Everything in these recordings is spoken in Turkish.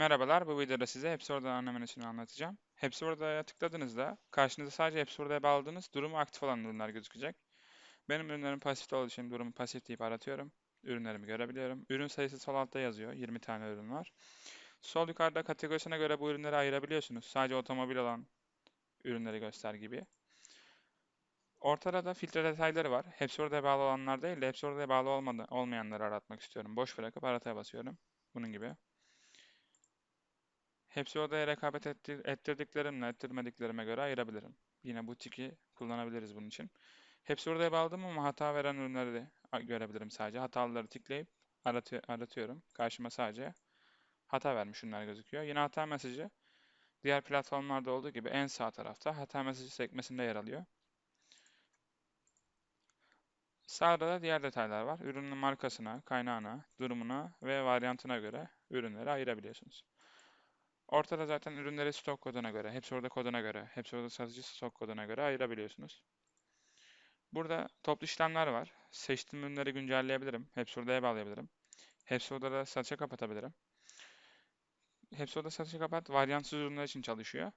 Merhabalar, bu videoda size Hepsi Orada ana menüsünü anlatacağım. Hepsi Orada'ya tıkladığınızda karşınıza sadece Hepsi Orada'ya bağladığınız durumu aktif olan ürünler gözükecek. Benim ürünlerim pasifte olduğu için durumu pasif deyip aratıyorum. Ürünlerimi görebiliyorum. Ürün sayısı sol altta yazıyor. 20 tane ürün var. Sol yukarıda kategorisine göre bu ürünleri ayırabiliyorsunuz. Sadece otomobil olan ürünleri göster gibi. Ortada da filtre detayları var. Hepsi Orada'ya bağlı olanlar değil de Hepsi Orada'ya bağlı olmadı, olmayanları aratmak istiyorum. Boş bırakıp arataya basıyorum. Bunun gibi. Hepsi odaya rekabet ettir, ettirdiklerimle ettirmediklerime göre ayırabilirim. Yine bu tiki kullanabiliriz bunun için. Hepsi oraya bağladım ama hata veren ürünleri görebilirim sadece. Hatalıları tıklayıp aratı, aratıyorum. Karşıma sadece hata vermiş ürünler gözüküyor. Yine hata mesajı diğer platformlarda olduğu gibi en sağ tarafta hata mesajı sekmesinde yer alıyor. Sağda da diğer detaylar var. Ürünün markasına, kaynağına, durumuna ve varyantına göre ürünleri ayırabiliyorsunuz. Ortada zaten ürünleri stok koduna göre, hepsi orada koduna göre, hepsi orada satıcı stok koduna göre ayırabiliyorsunuz. Burada toplu işlemler var. Seçtiğim ürünleri güncelleyebilirim. Hepsi orada bağlayabilirim. Hepsi orada da satışa kapatabilirim. Hepsi orada satışa kapat varyantsız ürünler için çalışıyor.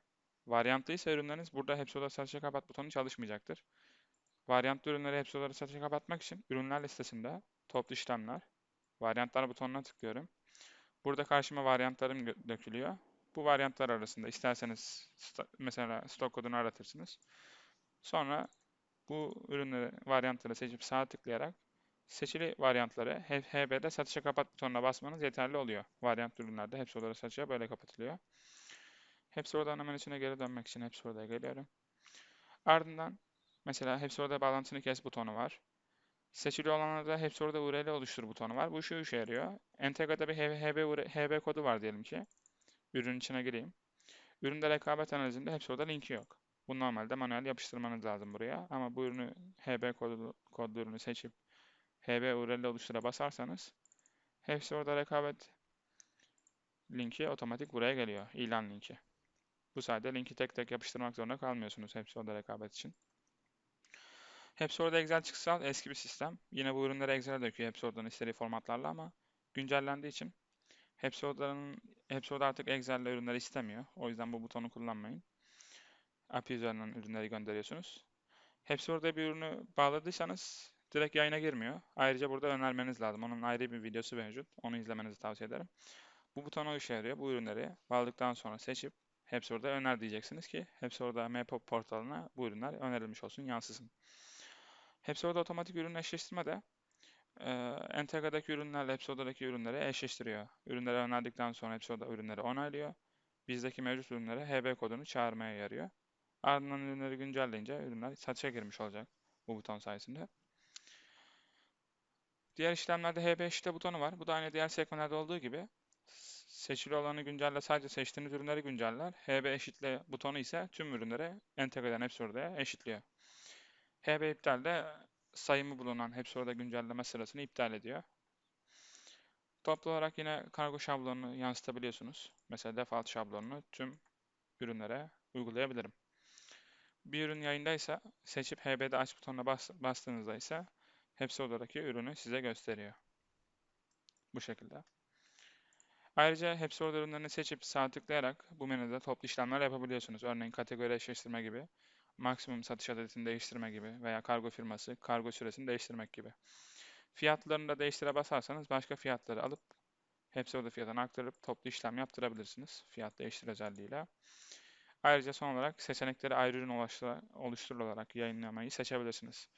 Varyantlıysa ürünleriniz burada hepsi orada satışa kapat butonu çalışmayacaktır. Varyantlı ürünleri hepsi orada satışa kapatmak için ürünler listesinde toplu işlemler, varyantlar butonuna tıklıyorum. Burada karşıma varyantlarım dökülüyor. Bu varyantlar arasında isterseniz mesela stok kodunu aratırsınız. Sonra bu ürünleri, varyantları seçip sağ tıklayarak seçili varyantları HB'de satışa kapat butonuna basmanız yeterli oluyor. Varyant ürünlerde hepsi orada satışa böyle kapatılıyor. Hepsi orada ana menüsüne geri dönmek için hepsi orada geliyorum. Ardından mesela hepsi orada bağlantını kes butonu var. Seçili olanlarda hepsi orada URL oluştur butonu var. Bu şu işe yarıyor. Entegra'da bir HB, HB kodu var diyelim ki. Ürün içine gireyim. Üründe rekabet analizinde hepsi orada linki yok. Bu normalde manuel yapıştırmanız lazım buraya. Ama bu ürünü HB kodu, kodlu ürünü seçip HB URL oluştura basarsanız hepsi orada rekabet linki otomatik buraya geliyor. İlan linki. Bu sayede linki tek tek yapıştırmak zorunda kalmıyorsunuz hepsi orada rekabet için. Hepsi orada Excel çıksal eski bir sistem. Yine bu ürünleri Excel'e döküyor hepsi oradan istediği formatlarla ama güncellendiği için hepsi oradan hepsi artık Excel'le ürünleri istemiyor. O yüzden bu butonu kullanmayın. API üzerinden ürünleri gönderiyorsunuz. Hepsi bir ürünü bağladıysanız direkt yayına girmiyor. Ayrıca burada önermeniz lazım. Onun ayrı bir videosu mevcut. Onu izlemenizi tavsiye ederim. Bu buton o işe yarıyor. Bu ürünleri bağladıktan sonra seçip hepsi öner diyeceksiniz ki hepsi orada Mapop portalına bu ürünler önerilmiş olsun, yansısın. Hepsi otomatik ürün eşleştirme de e, Entegra'daki ürünlerle Hepsioda'daki ürünleri eşleştiriyor. Ürünleri önerdikten sonra Hepsioda ürünleri onaylıyor. Bizdeki mevcut ürünlere HB kodunu çağırmaya yarıyor. Ardından ürünleri güncelleyince ürünler satışa girmiş olacak bu buton sayesinde. Diğer işlemlerde HB eşitle butonu var. Bu da aynı diğer sekmelerde olduğu gibi seçili olanı güncelle sadece seçtiğiniz ürünleri günceller. HB eşitle butonu ise tüm ürünleri entegreden hepsi orada eşitliyor. HB iptal de sayımı bulunan hepsi orada güncelleme sırasını iptal ediyor. Toplu olarak yine kargo şablonunu yansıtabiliyorsunuz. Mesela default şablonunu tüm ürünlere uygulayabilirim. Bir ürün yayındaysa seçip HB'de aç butonuna bas, bastığınızda ise hepsi oradaki ürünü size gösteriyor. Bu şekilde. Ayrıca hepsi orada ürünlerini seçip sağ tıklayarak bu menüde toplu işlemler yapabiliyorsunuz. Örneğin kategori eşleştirme gibi maksimum satış adetini değiştirme gibi veya kargo firması kargo süresini değiştirmek gibi. Fiyatlarını da değiştire basarsanız başka fiyatları alıp hepsi orada fiyatını aktarıp toplu işlem yaptırabilirsiniz fiyat değiştir özelliğiyle. Ayrıca son olarak seçenekleri ayrı ürün oluşturularak yayınlamayı seçebilirsiniz.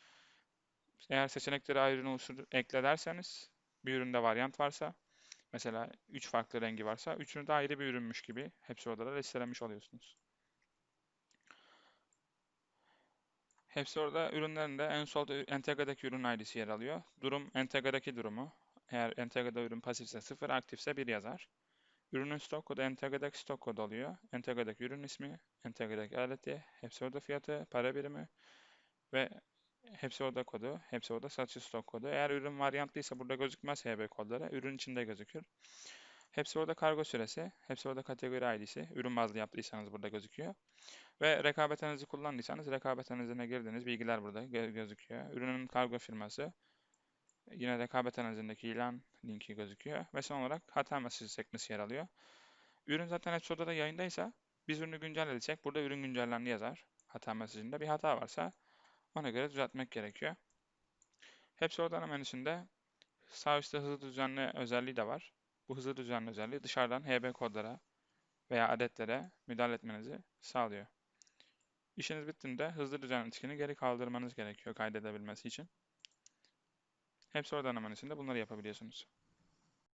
Eğer seçenekleri ayrı ürün oluştur ekle derseniz bir üründe varyant varsa mesela 3 farklı rengi varsa üçünü de ayrı bir ürünmüş gibi hepsi orada da listelemiş oluyorsunuz. Hepsi orada ürünlerinde en solda entegradaki ürün ID'si yer alıyor. Durum entegradaki durumu. Eğer entegrada ürün pasifse 0, aktifse 1 yazar. Ürünün stok kodu entegradaki stok kodu oluyor. Entegradaki ürün ismi, entegradaki aleti, hepsi orada fiyatı, para birimi ve hepsi orada kodu, hepsi orada satış stok kodu. Eğer ürün varyantlıysa burada gözükmez HB kodları, ürün içinde gözükür. Hepsi orada kargo süresi, hepsi orada kategori ID'si, ürün bazlı yaptıysanız burada gözüküyor. Ve rekabet analizi kullandıysanız rekabet analizine girdiğiniz bilgiler burada gözüküyor. Ürünün kargo firması, yine rekabet analizindeki ilan linki gözüküyor. Ve son olarak hata mesajı sekmesi yer alıyor. Ürün zaten hepsi odada yayındaysa biz ürünü güncelledik. Burada ürün güncellendi yazar. Hata mesajında bir hata varsa ona göre düzeltmek gerekiyor. Hepsi odanın menüsünde sağ üstte hızlı düzenle özelliği de var. Bu hızlı düzenle özelliği dışarıdan HB kodlara veya adetlere müdahale etmenizi sağlıyor. İşiniz bittiğinde hızlı düzen etkini geri kaldırmanız gerekiyor kaydedebilmesi için. Hepsi oradan menüsünde bunları yapabiliyorsunuz.